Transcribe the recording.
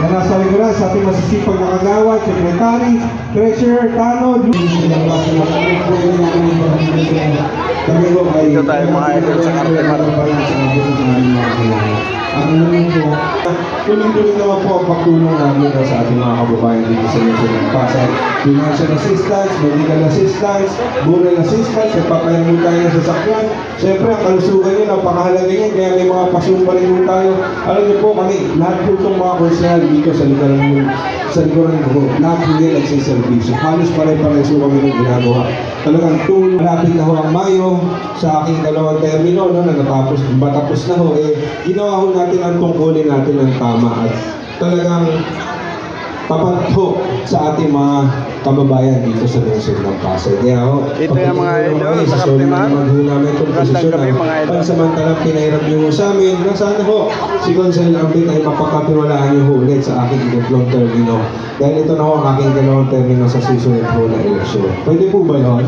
na nasa likuran sa ating masisipag na kagawad, sekretary, treasurer, Tano, Dito tayo, mga idol, sa. Ang po, tuloy-tuloy naman po ang pagtulong namin sa ating mga kababayan dito sa Luzon ng Pasay. Financial assistance, medical assistance, bural assistance, nagpapayan mo tayo ng sasakyan. Siyempre, ang kalusugan nyo, napakahalaga yan, kaya may mga pasumpa rin tayo. Alam niyo po kami, lahat po itong mga konsyal dito sa likuran mo, sa likuran ko, po yan nagsiservisyo. Halos pare-pareho kami ng ginagawa. Talagang tulong. Malapit na ho ang Mayo sa aking dalawang termino no, na natapos, matapos na ho, eh, ginawa ho natin ang tungkulin natin ng tama at talagang tapat ho sa ating mga kababayan dito sa lungsod ng Pasay. Kaya ho, Ito yung mga idol sa naman ho namin itong posisyon gabi, mga idol. pansamantalang pinahirap niyo sa amin na sana ho si Consel Ambit ay mapagkatiwalaan niyo ulit sa aking ikatlong termino. Dahil ito na ho ang aking dalawang termino sa susunod ho na eleksyon. Pwede po ba yun?